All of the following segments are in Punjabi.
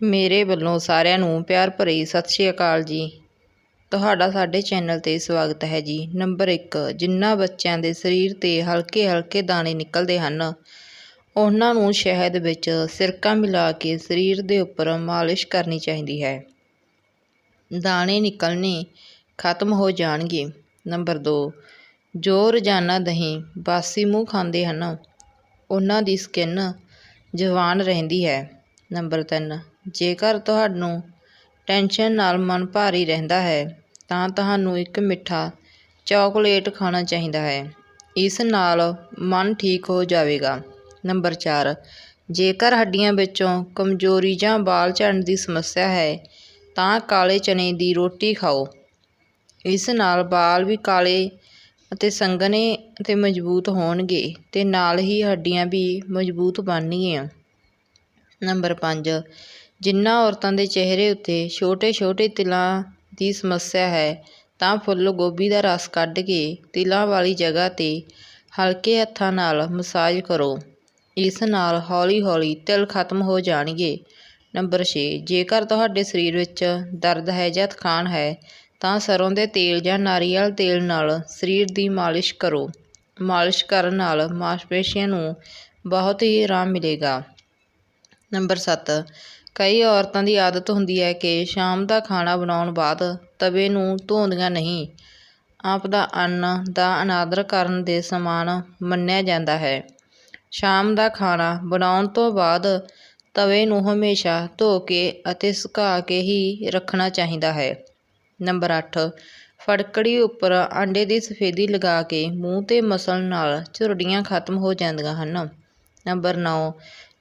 ਮੇਰੇ ਵੱਲੋਂ ਸਾਰਿਆਂ ਨੂੰ ਪਿਆਰ ਭਰੀ ਸਤਿ ਸ਼੍ਰੀ ਅਕਾਲ ਜੀ। ਤੁਹਾਡਾ ਸਾਡੇ ਚੈਨਲ 'ਤੇ ਸਵਾਗਤ ਹੈ ਜੀ। ਨੰਬਰ 1 ਜਿਨ੍ਹਾਂ ਬੱਚਿਆਂ ਦੇ ਸਰੀਰ 'ਤੇ ਹਲਕੇ ਹਲਕੇ ਦਾਣੇ ਨਿਕਲਦੇ ਹਨ, ਉਹਨਾਂ ਨੂੰ ਸ਼ਹਿਦ ਵਿੱਚ ਸਿਰਕਾ ਮਿਲਾ ਕੇ ਸਰੀਰ ਦੇ ਉੱਪਰ ਮਾਲਿਸ਼ ਕਰਨੀ ਚਾਹੀਦੀ ਹੈ। ਦਾਣੇ ਨਿਕਲਣੇ ਖਤਮ ਹੋ ਜਾਣਗੇ। ਨੰਬਰ 2 ਜੋ ਰੋਜ਼ਾਨਾ ਦਹੀਂ ਬਾਸੀ ਮੂੰਹ ਖਾਂਦੇ ਹਨ, ਉਹਨਾਂ ਦੀ ਸਕਿਨ ਜਵਾਨ ਰਹਿੰਦੀ ਹੈ। ਨੰਬਰ 3 ਜੇਕਰ ਤੁਹਾਨੂੰ ਟੈਨਸ਼ਨ ਨਾਲ ਮਨ ਭਾਰੀ ਰਹਿੰਦਾ ਹੈ, ਤਾਂ ਤੁਹਾਨੂੰ ਇੱਕ ਮਿੱਠਾ ਚਾਕਲੇਟ ਖਾਣਾ ਚਾਹੀਦਾ ਹੈ। ਇਸ ਨਾਲ ਮਨ ਠੀਕ ਹੋ ਜਾਵੇਗਾ। ਨੰਬਰ 4 ਜੇਕਰ ਹੱਡੀਆਂ ਵਿੱਚੋਂ ਕਮਜ਼ੋਰੀ ਜਾਂ ਬਾਲ ਝੜਨ ਦੀ ਸਮੱਸਿਆ ਹੈ, ਤਾਂ ਕਾਲੇ ਚਨੇ ਦੀ ਰੋਟੀ ਖਾਓ। ਇਸ ਨਾਲ ਬਾਲ ਵੀ ਕਾਲੇ ਅਤੇ ਸੰਘਣੇ ਅਤੇ ਮਜ਼ਬੂਤ ਹੋਣਗੇ ਤੇ ਨਾਲ ਹੀ ਹੱਡੀਆਂ ਵੀ ਮਜ਼ਬੂਤ ਬਣਨਗੀਆਂ। ਨੰਬਰ 5 ਜਿਨ੍ਹਾਂ ਔਰਤਾਂ ਦੇ ਚਿਹਰੇ ਉੱਤੇ ਛੋਟੇ-ਛੋਟੇ ਤਿਲਾਂ ਦੀ ਸਮੱਸਿਆ ਹੈ, ਤਾਂ ਫੁੱਲ ਗੋਭੀ ਦਾ ਰਸ ਕੱਢ ਕੇ ਤਿਲਾਂ ਵਾਲੀ ਜਗ੍ਹਾ 'ਤੇ ਹਲਕੇ ਹੱਥਾਂ ਨਾਲ ਮਸਾਜ ਕਰੋ। ਇਸ ਨਾਲ ਹੌਲੀ-ਹੌਲੀ ਤਿਲ ਖਤਮ ਹੋ ਜਾਣਗੇ। ਨੰਬਰ ਛੇ, ਜੇਕਰ ਤੁਹਾਡੇ ਸਰੀਰ ਵਿੱਚ ਦਰਦ ਹੈ ਜਾਂ ਥਕਾਨ ਹੈ, ਤਾਂ ਸਰੋਂ ਦੇ ਤੇਲ ਜਾਂ ਨਾਰੀਅਲ ਤੇਲ ਨਾਲ ਸਰੀਰ ਦੀ ਮਾਲਿਸ਼ ਕਰੋ। ਮਾਲਿਸ਼ ਕਰਨ ਨਾਲ ਮਾਸਪੇਸ਼ੀਆਂ ਨੂੰ ਬਹੁਤ ਹੀ ਆਰਾਮ ਮਿਲੇਗਾ। ਨੰਬਰ 7 ਕਈ ਔਰਤਾਂ ਦੀ ਆਦਤ ਹੁੰਦੀ ਹੈ ਕਿ ਸ਼ਾਮ ਦਾ ਖਾਣਾ ਬਣਾਉਣ ਬਾਅਦ ਤਵੇ ਨੂੰ ਧੋਂਦੀਆਂ ਨਹੀਂ। ਆਪਦਾ ਅੰਨ ਦਾ ਅਨਾਦਰ ਕਰਨ ਦੇ ਸਮਾਨ ਮੰਨਿਆ ਜਾਂਦਾ ਹੈ। ਸ਼ਾਮ ਦਾ ਖਾਣਾ ਬਣਾਉਣ ਤੋਂ ਬਾਅਦ ਤਵੇ ਨੂੰ ਹਮੇਸ਼ਾ ਧੋ ਕੇ ਅਤੇ ਸੁਕਾ ਕੇ ਹੀ ਰੱਖਣਾ ਚਾਹੀਦਾ ਹੈ। ਨੰਬਰ 8 ਫੜਕੜੀ ਉੱਪਰ ਆਂਡੇ ਦੀ ਸਫੇਦੀ ਲਗਾ ਕੇ ਮੂੰਹ 'ਤੇ ਮਸਲ ਨਾਲ ਝੁਰੜੀਆਂ ਖਤਮ ਹੋ ਜਾਂਦੀਆਂ ਹਨ। ਨੰਬਰ 9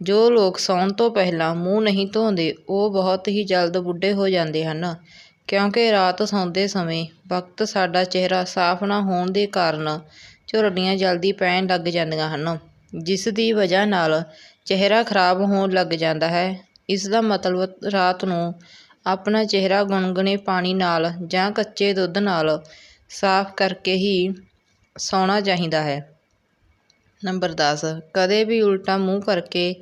ਜੋ ਲੋਕ ਸੌਣ ਤੋਂ ਪਹਿਲਾਂ ਮੂੰਹ ਨਹੀਂ ਧੋਂਦੇ, ਉਹ ਬਹੁਤ ਹੀ ਜਲਦ ਬੁੱਢੇ ਹੋ ਜਾਂਦੇ ਹਨ। ਕਿਉਂਕਿ ਰਾਤ ਸੌਂਦੇ ਸਮੇਂ ਵਕਤ ਸਾਡਾ ਚਿਹਰਾ ਸਾਫ਼ ਨਾ ਹੋਣ ਦੇ ਕਾਰਨ ਝੁਰੜੀਆਂ ਜਲਦੀ ਪੈਣ ਲੱਗ ਜਾਂਦੀਆਂ ਹਨ, ਜਿਸ ਦੀ ਵਜ੍ਹਾ ਨਾਲ ਚਿਹਰਾ ਖਰਾਬ ਹੋਣ ਲੱਗ ਜਾਂਦਾ ਹੈ। ਇਸ ਦਾ ਮਤਲਬ ਰਾਤ ਨੂੰ ਆਪਣਾ ਚਿਹਰਾ ਗੁਣਗੁਣੇ ਪਾਣੀ ਨਾਲ ਜਾਂ ਕੱਚੇ ਦੁੱਧ ਨਾਲ ਸਾਫ਼ ਕਰਕੇ ਹੀ ਸੌਣਾ ਚਾਹੀਦਾ ਹੈ। ਨੰਬਰ 10 ਕਦੇ ਵੀ ਉਲਟਾ ਮੂੰਹ ਕਰਕੇ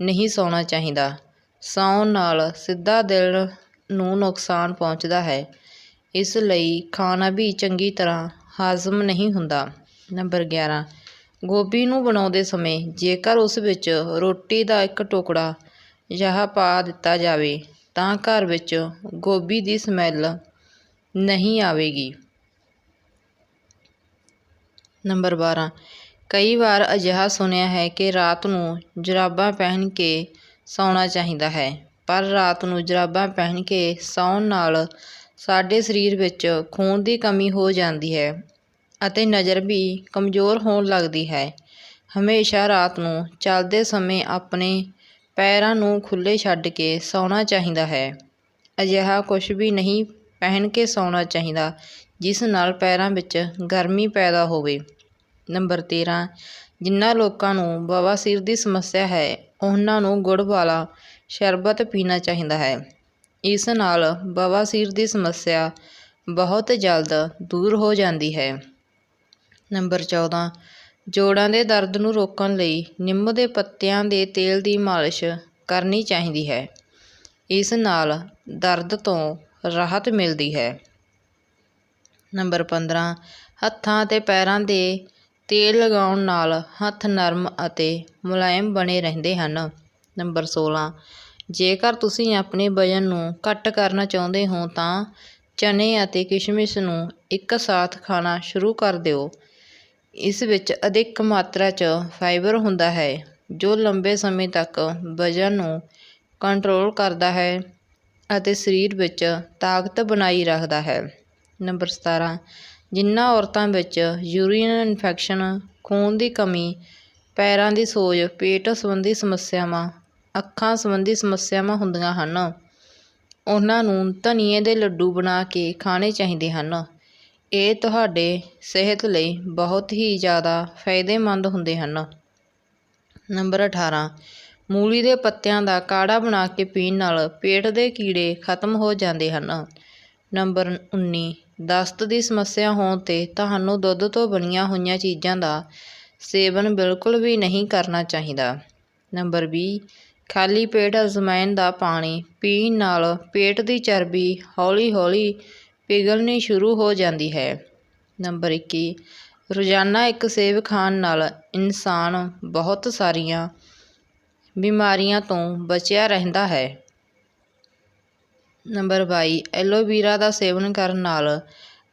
ਨਹੀਂ ਸੌਣਾ ਚਾਹੀਦਾ। ਸੌਣ ਨਾਲ ਸਿੱਧਾ ਦਿਲ ਨੂੰ ਨੁਕਸਾਨ ਪਹੁੰਚਦਾ ਹੈ। ਇਸ ਲਈ ਖਾਣਾ ਵੀ ਚੰਗੀ ਤਰ੍ਹਾਂ ਹਾਜ਼ਮ ਨਹੀਂ ਹੁੰਦਾ। ਨੰਬਰ 11 ਗੋਭੀ ਨੂੰ ਬਣਾਉਂਦੇ ਸਮੇਂ ਜੇਕਰ ਉਸ ਵਿੱਚ ਰੋਟੀ ਦਾ ਇੱਕ ਟੁਕੜਾ ਜਾਂ ਪਾ ਦਿੱਤਾ ਜਾਵੇ, ਤਾਂ ਘਰ ਵਿੱਚ ਗੋਭੀ ਦੀ ਸਮੈਲ ਨਹੀਂ ਆਵੇਗੀ। ਨੰਬਰ 12 ਕਈ ਵਾਰ ਅਜਿਹਾ ਸੁਣਿਆ ਹੈ ਕਿ ਰਾਤ ਨੂੰ ਜੁਰਾਬਾਂ ਪਹਿਨ ਕੇ ਸੌਣਾ ਚਾਹੀਦਾ ਹੈ, ਪਰ ਰਾਤ ਨੂੰ ਜੁਰਾਬਾਂ ਪਹਿਨ ਕੇ ਸੌਣ ਨਾਲ ਸਾਡੇ ਸਰੀਰ ਵਿੱਚ ਖੂਨ ਦੀ ਕਮੀ ਹੋ ਜਾਂਦੀ ਹੈ ਅਤੇ ਨਜ਼ਰ ਵੀ ਕਮਜ਼ੋਰ ਹੋਣ ਲੱਗਦੀ ਹੈ। ਹਮੇਸ਼ਾ ਰਾਤ ਨੂੰ ਚੱਲਦੇ ਸਮੇਂ ਆਪਣੇ ਪੈਰਾਂ ਨੂੰ ਖੁੱਲ੍ਹੇ ਛੱਡ ਕੇ ਸੌਣਾ ਚਾਹੀਦਾ ਹੈ। ਅਜਿਹਾ ਕੁਝ ਵੀ ਨਹੀਂ, ਪਹਿਨ ਕੇ ਸੌਣਾ ਚਾਹੀਦਾ, ਜਿਸ ਨਾਲ ਪੈਰਾਂ ਵਿੱਚ ਗਰਮੀ ਪੈਦਾ ਹੋਵੇ। ਨੰਬਰ 13 ਜਿਨ੍ਹਾਂ ਲੋਕਾਂ ਨੂੰ ਬਵਾਸੀਰ ਦੀ ਸਮੱਸਿਆ ਹੈ, ਉਹਨਾਂ ਨੂੰ ਗੁੜ ਵਾਲਾ ਸ਼ਰਬਤ ਪੀਣਾ ਚਾਹੀਦਾ ਹੈ। ਇਸ ਨਾਲ ਬਵਾਸੀਰ ਦੀ ਸਮੱਸਿਆ ਬਹੁਤ ਜਲਦ ਦੂਰ ਹੋ ਜਾਂਦੀ ਹੈ। ਨੰਬਰ 14 ਜੋੜਾਂ ਦੇ ਦਰਦ ਨੂੰ ਰੋਕਣ ਲਈ ਨਿੰਮ ਦੇ ਪੱਤਿਆਂ ਦੇ ਤੇਲ ਦੀ ਮਾਲਿਸ਼ ਕਰਨੀ ਚਾਹੀਦੀ ਹੈ। ਇਸ ਨਾਲ ਦਰਦ ਤੋਂ ਰਾਹਤ ਮਿਲਦੀ ਹੈ। ਨੰਬਰ 15 ਹੱਥਾਂ ਅਤੇ ਪੈਰਾਂ ਦੇ ਤੇਲ ਲਗਾਉਣ ਨਾਲ ਹੱਥ ਨਰਮ ਅਤੇ ਮੁਲਾਇਮ ਬਣੇ ਰਹਿੰਦੇ ਹਨ। ਨੰਬਰ 16 ਜੇਕਰ ਤੁਸੀਂ ਆਪਣੇ ਵਜ਼ਨ ਨੂੰ ਘੱਟ ਕਰਨਾ ਚਾਹੁੰਦੇ ਹੋ ਤਾਂ ਚਨੇ ਅਤੇ ਕਿਸ਼ਮਿਸ਼ ਨੂੰ ਇੱਕ ਸਾਥ ਖਾਣਾ ਸ਼ੁਰੂ ਕਰ ਦਿਓ। ਇਸ ਵਿੱਚ ਅਧਿਕ ਮਾਤਰਾ 'ਚ ਫਾਈਬਰ ਹੁੰਦਾ ਹੈ, ਜੋ ਲੰਬੇ ਸਮੇਂ ਤੱਕ ਵਜ਼ਨ ਨੂੰ ਕੰਟਰੋਲ ਕਰਦਾ ਹੈ ਅਤੇ ਸਰੀਰ ਵਿੱਚ ਤਾਕਤ ਬਣਾਈ ਰੱਖਦਾ ਹੈ। ਨੰਬਰ 17 ਜਿਨ੍ਹਾਂ ਔਰਤਾਂ ਵਿੱਚ ਯੂਰੀਨ ਇਨਫੈਕਸ਼ਨ, ਖੂਨ ਦੀ ਕਮੀ, ਪੈਰਾਂ ਦੀ ਸੋਜ, ਪੇਟ ਸੰਬੰਧੀ ਸਮੱਸਿਆਵਾਂ, ਅੱਖਾਂ ਸੰਬੰਧੀ ਸਮੱਸਿਆਵਾਂ ਹੁੰਦੀਆਂ ਹਨ। ਉਹਨਾਂ ਨੂੰ ਧਨੀਏ ਦੇ ਲੱਡੂ ਬਣਾ ਕੇ ਖਾਣੇ ਚਾਹੀਦੇ ਹਨ। ਇਹ ਤੁਹਾਡੇ ਸਿਹਤ ਲਈ ਬਹੁਤ ਹੀ ਜ਼ਿਆਦਾ ਫਾਇਦੇਮੰਦ ਹੁੰਦੇ ਹਨ। ਨੰਬਰ 18 ਮੂਲੀ ਦੇ ਪੱਤਿਆਂ ਦਾ ਕਾੜਾ ਬਣਾ ਕੇ ਪੀਣ ਨਾਲ ਪੇਟ ਦੇ ਕੀੜੇ ਖਤਮ ਹੋ ਜਾਂਦੇ ਹਨ। ਨੰਬਰ 19 ਦਸਤ ਦੀ ਸਮੱਸਿਆ ਹੋਣ 'ਤੇ ਤੁਹਾਨੂੰ ਦੁੱਧ ਤੋਂ ਬਣੀਆਂ ਹੋਈਆਂ ਚੀਜ਼ਾਂ ਦਾ ਸੇਵਨ ਬਿਲਕੁਲ ਵੀ ਨਹੀਂ ਕਰਨਾ ਚਾਹੀਦਾ। ਨੰਬਰ 20 ਖਾਲੀ ਪੇਟ ਅਜਵਾਇਣ ਦਾ ਪਾਣੀ ਪੀਣ ਨਾਲ ਪੇਟ ਦੀ ਚਰਬੀ ਹੌਲੀ-ਹੌਲੀ ਪਿਘਲਣੀ ਸ਼ੁਰੂ ਹੋ ਜਾਂਦੀ ਹੈ। ਨੰਬਰ 21 ਰੋਜ਼ਾਨਾ ਇੱਕ ਸੇਬ ਖਾਣ ਨਾਲ ਇਨਸਾਨ ਬਹੁਤ ਸਾਰੀਆਂ ਬਿਮਾਰੀਆਂ ਤੋਂ ਬਚਿਆ ਰਹਿੰਦਾ ਹੈ। ਨੰਬਰ 22 ਐਲੋਵੀਰਾ ਦਾ ਸੇਵਨ ਕਰਨ ਨਾਲ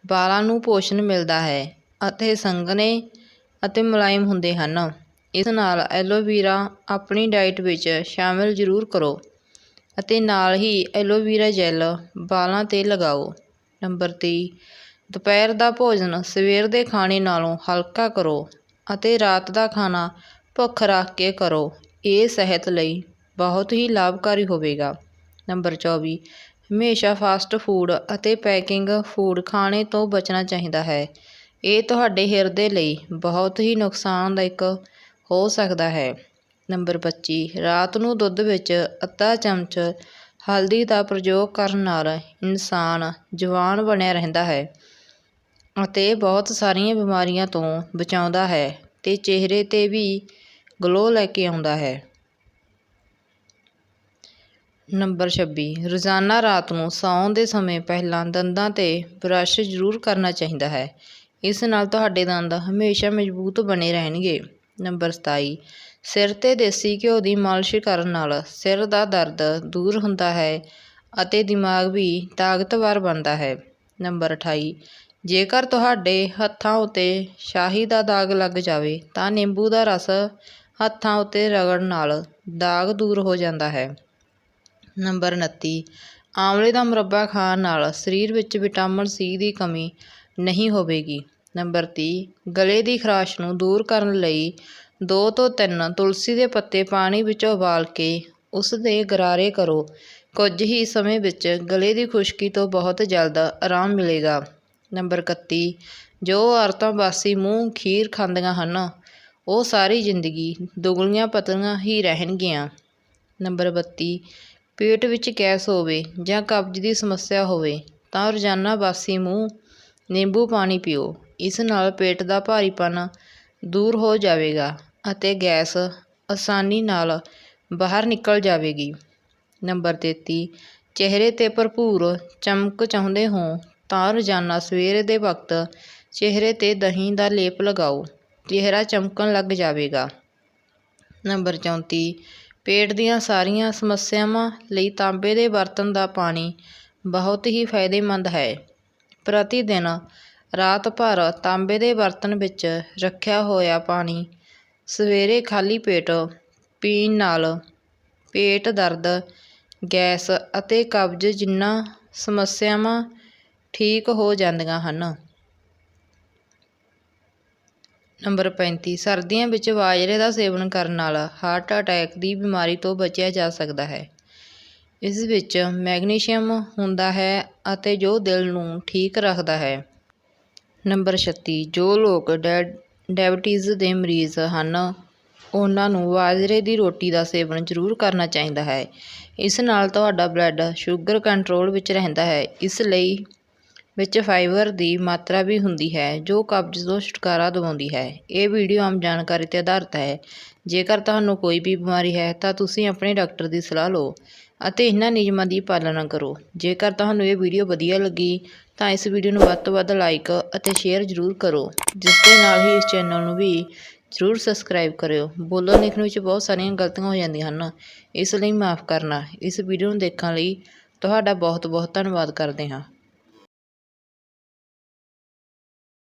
ਵਾਲਾਂ ਨੂੰ ਪੋਸ਼ਣ ਮਿਲਦਾ ਹੈ ਅਤੇ ਸੰਘਣੇ ਅਤੇ ਮੁਲਾਇਮ ਹੁੰਦੇ ਹਨ। ਇਸ ਨਾਲ ਐਲੋਵੀਰਾ ਆਪਣੀ ਡਾਈਟ ਵਿੱਚ ਸ਼ਾਮਿਲ ਜ਼ਰੂਰ ਕਰੋ ਅਤੇ ਨਾਲ ਹੀ ਐਲੋਵੀਰਾ ਜੈਲ ਵਾਲਾਂ 'ਤੇ ਲਗਾਓ। ਨੰਬਰ 23 ਦੁਪਹਿਰ ਦਾ ਭੋਜਨ ਸਵੇਰ ਦੇ ਖਾਣੇ ਨਾਲੋਂ ਹਲਕਾ ਕਰੋ ਅਤੇ ਰਾਤ ਦਾ ਖਾਣਾ ਭੁੱਖ ਰੱਖ ਕੇ ਕਰੋ। ਇਹ ਸਿਹਤ ਲਈ ਬਹੁਤ ਹੀ ਲਾਭਕਾਰੀ ਹੋਵੇਗਾ। ਨੰਬਰ 24 ਹਮੇਸ਼ਾ ਫਾਸਟ ਫੂਡ ਅਤੇ ਪੈਕਿੰਗ ਫੂਡ ਖਾਣੇ ਤੋਂ ਬਚਣਾ ਚਾਹੀਦਾ ਹੈ। ਇਹ ਤੁਹਾਡੇ ਹਿਰਦੇ ਲਈ ਬਹੁਤ ਹੀ ਨੁਕਸਾਨਦਾਇਕ ਹੋ ਸਕਦਾ ਹੈ। ਨੰਬਰ 25 ਰਾਤ ਨੂੰ ਦੁੱਧ ਵਿੱਚ ਅੱਧਾ ਚਮਚ ਹਲਦੀ ਦਾ ਪ੍ਰਯੋਗ ਕਰਨ ਨਾਲ ਇਨਸਾਨ ਜਵਾਨ ਬਣਿਆ ਰਹਿੰਦਾ ਹੈ ਅਤੇ ਬਹੁਤ ਸਾਰੀਆਂ ਬਿਮਾਰੀਆਂ ਤੋਂ ਬਚਾਉਂਦਾ ਹੈ ਤੇ ਚਿਹਰੇ 'ਤੇ ਵੀ ਗਲੋ ਲੈ ਕੇ ਆਉਂਦਾ ਹੈ। ਨੰਬਰ 26 ਰੋਜ਼ਾਨਾ ਰਾਤ ਨੂੰ ਸੌਣ ਦੇ ਸਮੇਂ ਪਹਿਲਾਂ ਦੰਦਾਂ 'ਤੇ ਬਰੱਸ਼ ਜ਼ਰੂਰ ਕਰਨਾ ਚਾਹੀਦਾ ਹੈ। ਇਸ ਨਾਲ ਤੁਹਾਡੇ ਦੰਦ ਹਮੇਸ਼ਾ ਮਜ਼ਬੂਤ ਬਣੇ ਰਹਿਣਗੇ। ਨੰਬਰ 27 ਸਿਰ 'ਤੇ ਦੇਸੀ ਘਿਓ ਦੀ ਮਾਲਿਸ਼ ਕਰਨ ਨਾਲ ਸਿਰ ਦਾ ਦਰਦ ਦੂਰ ਹੁੰਦਾ ਹੈ ਅਤੇ ਦਿਮਾਗ ਵੀ ਤਾਕਤਵਰ ਬਣਦਾ ਹੈ। ਨੰਬਰ 28 ਜੇਕਰ ਤੁਹਾਡੇ ਹੱਥਾਂ ਉੱਤੇ ਸ਼ਾਹੀ ਦਾ ਦਾਗ ਲੱਗ ਜਾਵੇ, ਤਾਂ ਨਿੰਬੂ ਦਾ ਰਸ ਹੱਥਾਂ ਉੱਤੇ ਰਗੜਨ ਨਾਲ ਦਾਗ ਦੂਰ ਹੋ ਜਾਂਦਾ ਹੈ। ਨੰਬਰ 29 ਆਂਵਲੇ ਦਾ ਮੁਰੱਬਾ ਖਾਣ ਨਾਲ ਸਰੀਰ ਵਿੱਚ ਵਿਟਾਮਿਨ ਸੀ ਦੀ ਕਮੀ ਨਹੀਂ ਹੋਵੇਗੀ। ਨੰਬਰ ਤੀਹ। ਗਲੇ ਦੀ ਖਰਾਸ਼ ਨੂੰ ਦੂਰ ਕਰਨ ਲਈ ਦੋ ਤੋਂ ਤਿੰਨ ਤੁਲਸੀ ਦੇ ਪੱਤੇ ਪਾਣੀ ਵਿੱਚ ਉਬਾਲ ਕੇ ਉਸ ਦੇ ਗਰਾਰੇ ਕਰੋ। ਕੁਝ ਹੀ ਸਮੇਂ ਵਿੱਚ ਗਲੇ ਦੀ ਖੁਸ਼ਕੀ ਤੋਂ ਬਹੁਤ ਜਲਦ ਆਰਾਮ ਮਿਲੇਗਾ। ਨੰਬਰ 31 ਜੋ ਔਰਤਾਂ ਬਾਸੀ ਮੂੰਹ ਖੀਰ ਖਾਂਦੀਆਂ ਹਨ, ਉਹ ਸਾਰੀ ਜ਼ਿੰਦਗੀ ਦੁਗਲੀਆਂ ਪਤਲੀਆਂ ਹੀ ਰਹਿਣਗੀਆਂ। ਨੰਬਰ 32 ਪੇਟ ਵਿੱਚ ਗੈਸ ਹੋਵੇ ਜਾਂ ਕਬਜ਼ ਦੀ ਸਮੱਸਿਆ ਹੋਵੇ, ਤਾਂ ਰੋਜ਼ਾਨਾ ਬਾਸੀ ਮੂੰਹ, ਨਿੰਬੂ ਪਾਣੀ ਪੀਓ। ਇਸ ਨਾਲ ਪੇਟ ਦਾ ਭਾਰੀਪਨ ਦੂਰ ਹੋ ਜਾਵੇਗਾ ਅਤੇ ਗੈਸ ਆਸਾਨੀ ਨਾਲ ਬਾਹਰ ਨਿਕਲ ਜਾਵੇਗੀ। ਨੰਬਰ 33 ਚਿਹਰੇ 'ਤੇ ਭਰਪੂਰ ਚਮਕ ਚਾਹੁੰਦੇ ਹੋ, ਤਾਂ ਰੋਜ਼ਾਨਾ ਸਵੇਰ ਦੇ ਵਕਤ ਚਿਹਰੇ 'ਤੇ ਦਹੀਂ ਦਾ ਲੇਪ ਲਗਾਓ। ਚਿਹਰਾ ਚਮਕਣ ਲੱਗ ਜਾਵੇਗਾ। ਨੰਬਰ 34 ਪੇਟ ਦੀਆਂ ਸਾਰੀਆਂ ਸਮੱਸਿਆਵਾਂ ਲਈ ਤਾਂਬੇ ਦੇ ਬਰਤਨ ਦਾ ਪਾਣੀ ਬਹੁਤ ਹੀ ਫਾਇਦੇਮੰਦ ਹੈ। ਪ੍ਰਤੀ ਦਿਨ ਰਾਤ ਭਰ ਤਾਂਬੇ ਦੇ ਬਰਤਨ ਵਿੱਚ ਰੱਖਿਆ ਹੋਇਆ ਪਾਣੀ ਸਵੇਰੇ ਖਾਲੀ ਪੇਟ ਪੀਣ ਨਾਲ ਪੇਟ ਦਰਦ, ਗੈਸ ਅਤੇ ਕਬਜ਼ ਜਿੰਨਾਂ ਸਮੱਸਿਆਵਾਂ ਠੀਕ ਹੋ ਜਾਂਦੀਆਂ ਹਨ। ਨੰਬਰ 35 ਸਰਦੀਆਂ ਵਿੱਚ ਬਾਜਰੇ ਦਾ ਸੇਵਨ ਕਰਨ ਨਾਲ ਹਾਰਟ ਅਟੈਕ ਦੀ ਬਿਮਾਰੀ ਤੋਂ ਬਚਿਆ ਜਾ ਸਕਦਾ ਹੈ। ਇਸ ਵਿੱਚ ਮੈਗਨੀਸ਼ੀਅਮ ਹੁੰਦਾ ਹੈ ਅਤੇ ਜੋ ਦਿਲ ਨੂੰ ਠੀਕ ਰੱਖਦਾ ਹੈ। ਨੰਬਰ 36 ਜੋ ਲੋਕ ਡੈ, ਡਾਇਬਟੀਜ਼ ਦੇ ਮਰੀਜ਼ ਹਨ, ਉਹਨਾਂ ਨੂੰ ਬਾਜਰੇ ਦੀ ਰੋਟੀ ਦਾ ਸੇਵਨ ਜ਼ਰੂਰ ਕਰਨਾ ਚਾਹੀਦਾ ਹੈ। ਇਸ ਨਾਲ ਤੁਹਾਡਾ ਬਲੱਡ ਸ਼ੂਗਰ ਕੰਟਰੋਲ ਵਿੱਚ ਰਹਿੰਦਾ ਹੈ। ਇਸ ਲਈ ਵਿੱਚ ਫਾਈਬਰ ਦੀ ਮਾਤਰਾ ਵੀ ਹੁੰਦੀ ਹੈ, ਜੋ ਕਬਜ਼ ਤੋਂ ਛੁਟਕਾਰਾ ਦਿਵਾਉਂਦੀ ਹੈ। ਇਹ ਵੀਡੀਓ ਆਮ ਜਾਣਕਾਰੀ 'ਤੇ ਆਧਾਰਿਤ ਹੈ। ਜੇਕਰ ਤੁਹਾਨੂੰ ਕੋਈ ਵੀ ਬਿਮਾਰੀ ਹੈ, ਤਾਂ ਤੁਸੀਂ ਆਪਣੇ ਡਾਕਟਰ ਦੀ ਸਲਾਹ ਲਓ ਅਤੇ ਇਹਨਾਂ ਨਿਯਮਾਂ ਦੀ ਪਾਲਣਾ ਕਰੋ। ਜੇਕਰ ਤੁਹਾਨੂੰ ਇਹ ਵੀਡੀਓ ਵਧੀਆ ਲੱਗੀ, ਤਾਂ ਇਸ ਵੀਡੀਓ ਨੂੰ ਵੱਧ ਤੋਂ ਵੱਧ ਲਾਈਕ ਅਤੇ ਸ਼ੇਅਰ ਜ਼ਰੂਰ ਕਰੋ, ਜਿਸ ਦੇ ਨਾਲ ਹੀ ਇਸ ਚੈਨਲ ਨੂੰ ਵੀ ਜ਼ਰੂਰ ਸਬਸਕ੍ਰਾਈਬ ਕਰਿਓ। ਬੋਲਣ ਲਿਖਣ ਵਿੱਚ ਬਹੁਤ ਸਾਰੀਆਂ ਗਲਤੀਆਂ ਹੋ ਜਾਂਦੀਆਂ ਹਨ, ਇਸ ਲਈ ਮਾਫ ਕਰਨਾ। ਇਸ ਵੀਡੀਓ ਨੂੰ ਦੇਖਣ ਲਈ ਤੁਹਾਡਾ ਬਹੁਤ ਬਹੁਤ ਧੰਨਵਾਦ ਕਰਦੇ ਹਾਂ।